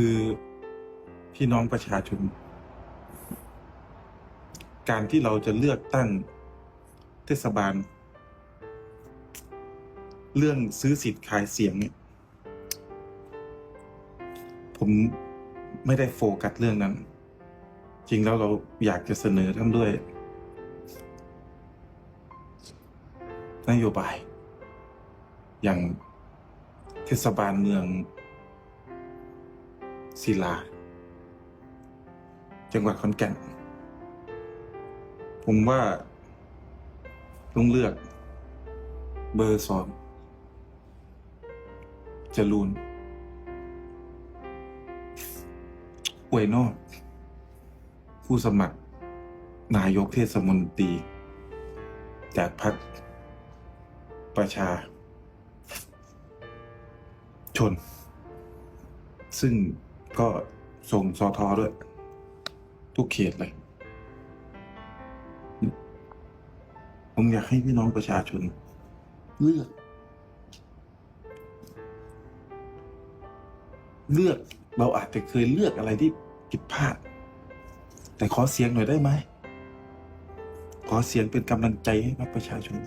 คือพี่น้องประชาชน การที่เราจะเลือกตั้งเทศบาล เรื่องซื้อสิทธิ์ขายเสียงเนี่ย ผมไม่ได้โฟกัสเรื่องนั้น จริงแล้วเราอยากจะเสนอท่านด้วย นโยบาย อย่างเทศบาลเมือง ศิลา จังหวัดขอนแก่น ผมว่าต้องเลือก เบอร์สองจรูนอวยนอก ผู้สมัคร นายกเทศมนตรี จากพรรคประชา ชน ซึ่ง ก็ส่งสอทอด้วย ทุกเขตเลย ผมอยากให้พี่น้องประชาชน เลือก เลือกเราอาจจะเคยเลือกอะไรที่ผิดพลาด แต่ขอเสียงหน่อยได้ไหม ขอเสียงเป็นกำลังใจให้กับประชาชน